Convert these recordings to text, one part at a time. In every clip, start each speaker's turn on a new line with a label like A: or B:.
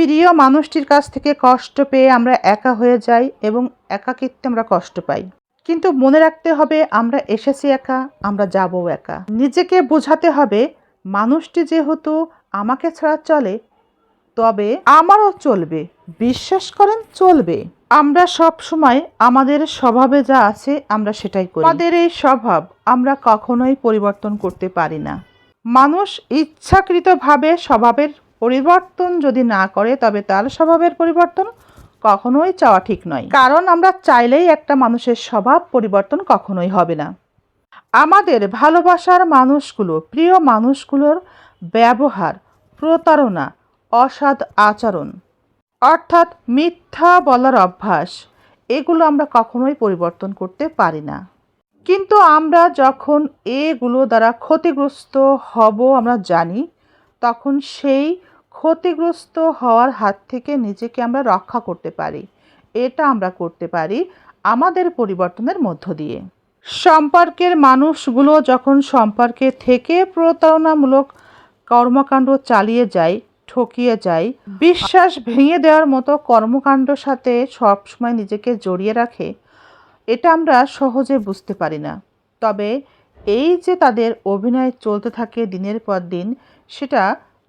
A: প্রিয় মানুষটির কাছ থেকে কষ্ট পেয়ে আমরা একা হয়ে যাই এবং একাকিত্বে আমরা কষ্ট পাই। কিন্তু মনে রাখতে হবে, আমরা এসেছি একা, আমরা যাব একা। নিজেকে বোঝাতে হবে, মানুষটি যেহেতু আমাকে ছাড়া চলে, তবে আমারও চলবে। বিশ্বাস করেন, চলবে। আমরা সব সময় আমাদের স্বভাবে যা আছে, আমরা সেটাই করি। আমাদের এই স্বভাব আমরা কখনোই পরিবর্তন করতে পারি না। মানুষ ইচ্ছাকৃতভাবে স্বভাবের পরিবর্তন যদি না করে, তবে তার স্বভাবের পরিবর্তন কখনোই চাওয়া ঠিক নয়। কারণ আমরা চাইলেই একটা মানুষের স্বভাব পরিবর্তন কখনোই হবে না। আমাদের ভালোবাসার মানুষগুলো, প্রিয় মানুষগুলোর ব্যবহার, প্রতারণা অসৎ আচরণ, অর্থাৎ মিথ্যা বলার অভ্যাস, এগুলো আমরা কখনোই পরিবর্তন করতে পারি না। কিন্তু আমরা যখন এগুলো দ্বারা ক্ষতিগ্রস্ত হব, আমরা জানি, তখন সেই ক্ষতিগ্রস্ত হওয়ার হাত থেকে নিজেকে আমরা রক্ষা করতে পারি। এটা আমরা করতে পারি আমাদের পরিবর্তনের মধ্য দিয়ে। সম্পর্কের মানুষগুলো যখন সম্পর্কে থেকে প্রতারণামূলক কর্মকাণ্ড চালিয়ে যায়, ঠকিয়ে যায়, বিশ্বাস ভেঙে দেওয়ার মতো কর্মকাণ্ড সাথে সবসময় নিজেকে জড়িয়ে রাখে, এটা আমরা সহজে বুঝতে পারি না। তবে এই যে তাদের অভিনয় চলতে থাকে দিনের পর দিন, সেটা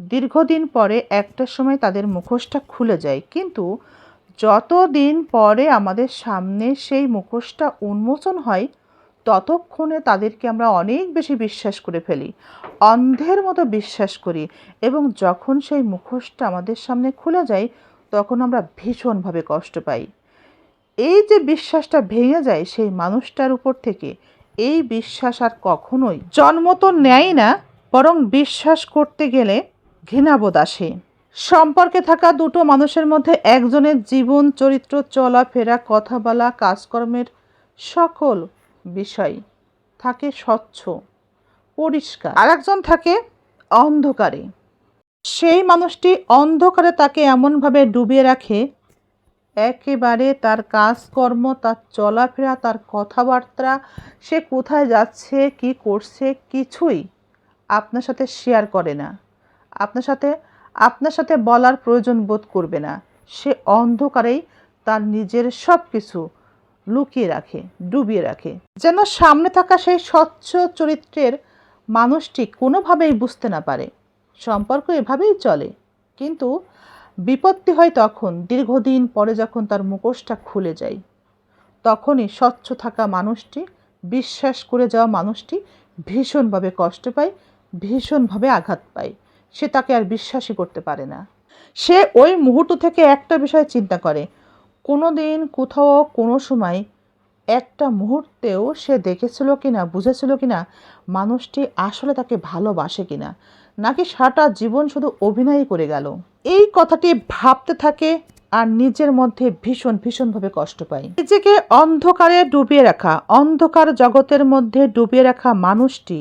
A: দীর্ঘদিন পরে একটা সময় তাদের মুখোশটা খুলে যায়। কিন্তু যত দিন পরে আমাদের সামনে সেই মুখোশটা উন্মোচন হয়, ততক্ষণে তাদেরকে আমরা অনেক বেশি বিশ্বাস করে ফেলি, অন্ধের মতো বিশ্বাস করি এবং যখন সেই মুখোশটা আমাদের সামনে খুলে যায়, তখন আমরা ভীষণভাবে কষ্ট পাই। এই যে বিশ্বাসটা ভেঙে যায় সেই মানুষটার উপর থেকে, এই বিশ্বাস আর কখনোই জন্ম তো নেয় না, বরং বিশ্বাস করতে গেলে ঘৃণাবোধ আসে। সম্পর্কে থাকা দুটো মানুষের মধ্যে একজনের জীবন, চরিত্র, চলাফেরা কথা বলা কাজকর্মের সকল বিষয় থাকে স্বচ্ছ, পরিষ্কার। আরেকজন থাকে অন্ধকারে। সেই মানুষটি অন্ধকারে তাকে এমনভাবে ডুবিয়ে রাখে, একেবারে তার কাজকর্ম, তার চলাফেরা, তার কথাবার্তা, সে কোথায় যাচ্ছে, কি করছে, কিছুই আপনার সাথে শেয়ার করে না। আপনার সাথে আপনার সাথে বলার প্রয়োজন বোধ করবে না। সে অন্ধকারেই তার নিজের সব কিছু লুকিয়ে রাখে, ডুবিয়ে রাখে। যেন সামনে থাকা সেই স্বচ্ছ চরিত্রের মানুষটি কোনোভাবেই বুঝতে না পারে। সম্পর্ক এভাবেই চলে। কিন্তু বিপত্তি হয় তখন, দীর্ঘদিন পরে যখন তার মুখোশটা খুলে যায়। তখনই স্বচ্ছ থাকা মানুষটি, বিশ্বাস করে যাওয়া মানুষটি ভীষণভাবে কষ্ট পায়, ভীষণভাবে আঘাত পায়। সে তাকে আর বিশ্বাসই করতে পারে না। সে ওই মুহূর্ত থেকে একটা বিষয় চিন্তা করে কোনো দিন কোথাও কোনো সময় একটা মুহূর্তেও সে দেখেছিল কি না বুঝেছিল কি না মানুষটি আসলে তাকে ভালোবাসে কি না নাকি সারাটা জীবন শুধু অভিনয়ই করে গেল। এই কথাটি ভাবতে থাকে আর নিজের মধ্যে ভীষণ, ভীষণভাবে কষ্ট পায়। নিজেকে অন্ধকারে ডুবিয়ে রাখা, অন্ধকার জগতের মধ্যে ডুবিয়ে রাখা মানুষটি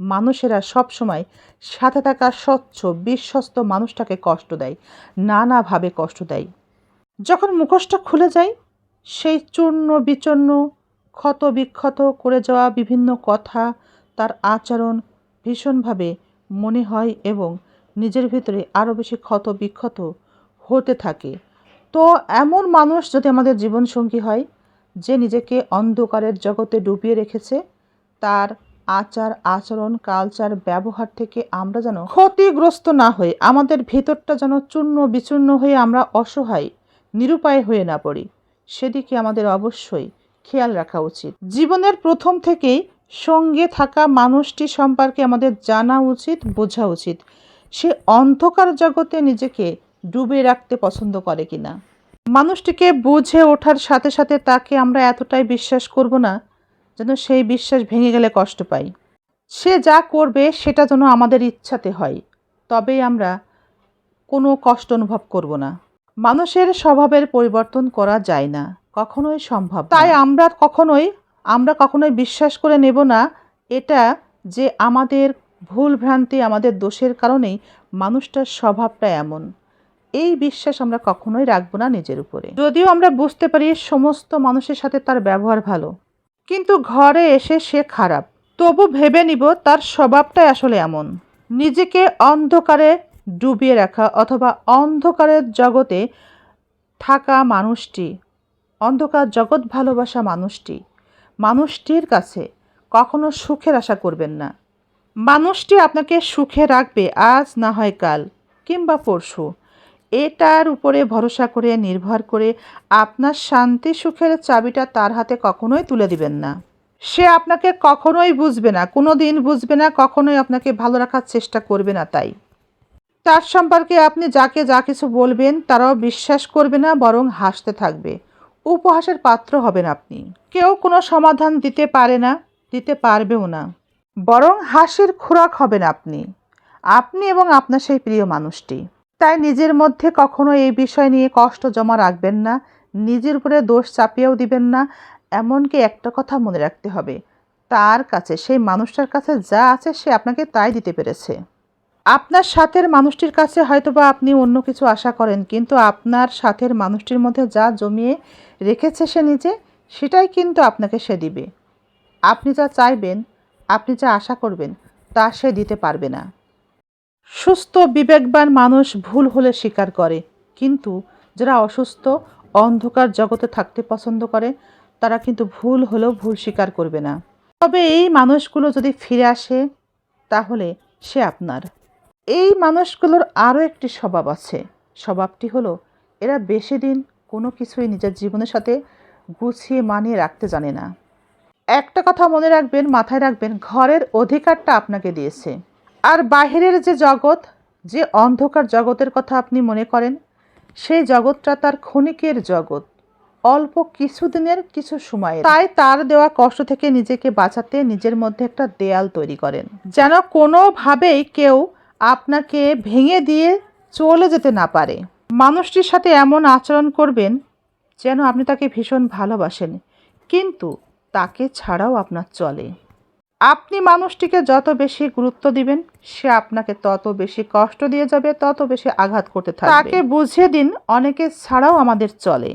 A: মানুষেরা সব সময় সাথে থাকা স্বচ্ছ, বিশ্বস্ত মানুষটাকে কষ্ট দেয়, নানাভাবে কষ্ট দেয়। যখন মুখোশটা খুলে যায়, সেই চূর্ণ বিচূর্ণ, ক্ষত বিক্ষত করে যাওয়া বিভিন্ন কথা তার আচরণ ভীষণভাবে মনে হয় এবং নিজের ভিতরে আরও বেশি ক্ষত বিক্ষত হতে থাকে। তো এমন মানুষ যদি আমাদের জীবনসঙ্গী হয়, যে নিজেকে অন্ধকারের জগতে ডুবিয়ে রেখেছে, তার আচার, আচরণ, কালচার, ব্যবহার থেকে আমরা যেন ক্ষতিগ্রস্ত না হয়ে আমাদের ভেতরটা যেন চূর্ণ বিচূর্ণ হয়ে আমরা অসহায়, নিরুপায় হয়ে না পড়ি, সেদিকে আমাদের অবশ্যই খেয়াল রাখা উচিত। জীবনের প্রথম থেকেই সঙ্গে থাকা মানুষটি সম্পর্কে আমাদের জানা উচিত, বোঝা উচিত। সে অন্ধকার জগতে নিজেকে ডুবে রাখতে পছন্দ করে কিনা। মানুষটিকে বুঝে ওঠার সাথে সাথে তাকে আমরা এতটাই বিশ্বাস করব না যেন সেই বিশ্বাস ভেঙে গেলে কষ্ট পাই। সে যা করবে সেটা যেন আমাদের ইচ্ছাতে হয় তবেই আমরা কোনো কষ্ট অনুভব করব না। মানুষের স্বভাবের পরিবর্তন করা যায় না, কখনোই সম্ভব তাই আমরা কখনোই আমরা কখনোই বিশ্বাস করে নেব না, এটা যে আমাদের ভুল ভ্রান্তি, আমাদের দোষের কারণেই মানুষটার স্বভাবটা এমন। এই বিশ্বাস আমরা কখনোই রাখব না নিজের উপরে। যদিও আমরা বুঝতে পারি সমস্ত মানুষের সাথে তার ব্যবহার ভালো কিন্তু ঘরে এসে সে খারাপ। তবু ভেবে নিব তার স্বভাবটাই আসলে এমন। নিজেকে অন্ধকারে ডুবিয়ে রাখা অথবা অন্ধকারের জগতে থাকা মানুষটি, অন্ধকার জগৎ ভালোবাসা মানুষটি, মানুষটির কাছে কখনো সুখের আশা করবেন না। মানুষটি আপনাকে সুখে রাখবে আজ না হয় কাল কিংবা পরশু। এটার উপরে ভরসা করে, নির্ভর করে আপনার শান্তি সুখের চাবিটা তার হাতে কখনোই তুলে দিবেন না। সে আপনাকে কখনোই বুঝবে না কোনো দিন বুঝবে না, কখনোই আপনাকে ভালো রাখার চেষ্টা করবে না তাই। তার সম্পর্কে আপনি যাকে যা কিছু বলবেন, তারাও বিশ্বাস করবে না, বরং হাসতে থাকবে। উপহাসের পাত্র হবেন আপনি। কেউ কোনো সমাধান দিতে পারে না, দিতে পারবেও না। বরং হাসির খোরাক হবেন আপনি। আপনি এবং আপনার সেই প্রিয় মানুষটি। তাই নিজের মধ্যে কখনো এই বিষয় নিয়ে কষ্ট জমা রাখবেন না, নিজের উপরে দোষ চাপিয়েও দিবেন না, এমনকি একটা কথা মনে রাখতে হবে, তার কাছে, সেই মানুষটার কাছে যা আছে সে আপনাকে তাই দিতে পেরেছে। আপনার সাথের মানুষটির কাছে হয়তোবা আপনি অন্য কিছু আশা করেন, কিন্তু আপনার সাথের মানুষটির মধ্যে যা জমিয়ে রেখেছে সে নিজে, সেটাই কিন্তু আপনাকে সে দিবে। আপনি যা চাইবেন, আপনি যা আশা করবেন, তা সে দিতে পারবে না। সুস্থ, বিবেকবান মানুষ ভুল হলে স্বীকার করে। কিন্তু যারা অসুস্থ, অন্ধকার জগতে থাকতে পছন্দ করে, তারা কিন্তু ভুল হলেও ভুল স্বীকার করবে না। তবে এই মানুষগুলো যদি ফিরে আসে, তাহলে সে আপনার। এই মানুষগুলোর আরও একটি স্বভাব আছে। স্বভাবটি হলো, এরা বেশি দিন কোনো কিছুই নিজের জীবনের সাথে গুছিয়ে মানিয়ে রাখতে জানে না। একটা কথা মনে রাখবেন, মাথায় রাখবেন, ঘরের অধিকারটা আপনাকে দিয়েছে। আর বাহিরের যে জগৎ, যে অন্ধকার জগতের কথা আপনি মনে করেন, সেই জগৎটা তার ক্ষণিকের জগৎ। অল্প কিছুদিনের কিছু সময়ের। তাই তার দেওয়া কষ্ট থেকে নিজেকে বাঁচাতে নিজের মধ্যে একটা দেয়াল তৈরি করেন। যেন কোনোভাবেই কেউ আপনাকে ভেঙে দিয়ে চলে যেতে না পারে। মানুষটির সাথে এমন আচরণ করবেন যেন আপনি তাকে ভীষণ ভালোবাসেন। কিন্তু তাকে ছাড়াও আপনার চলে। আপনি মানুষটিকে যত বেশি গুরুত্ব দিবেন, সে আপনাকে তত বেশি কষ্ট দিয়ে যাবে, তত বেশি আঘাত করতে থাকবে। তাকে বুঝিয়ে দিন, অনেকে ছাড়াও আমাদের চলে।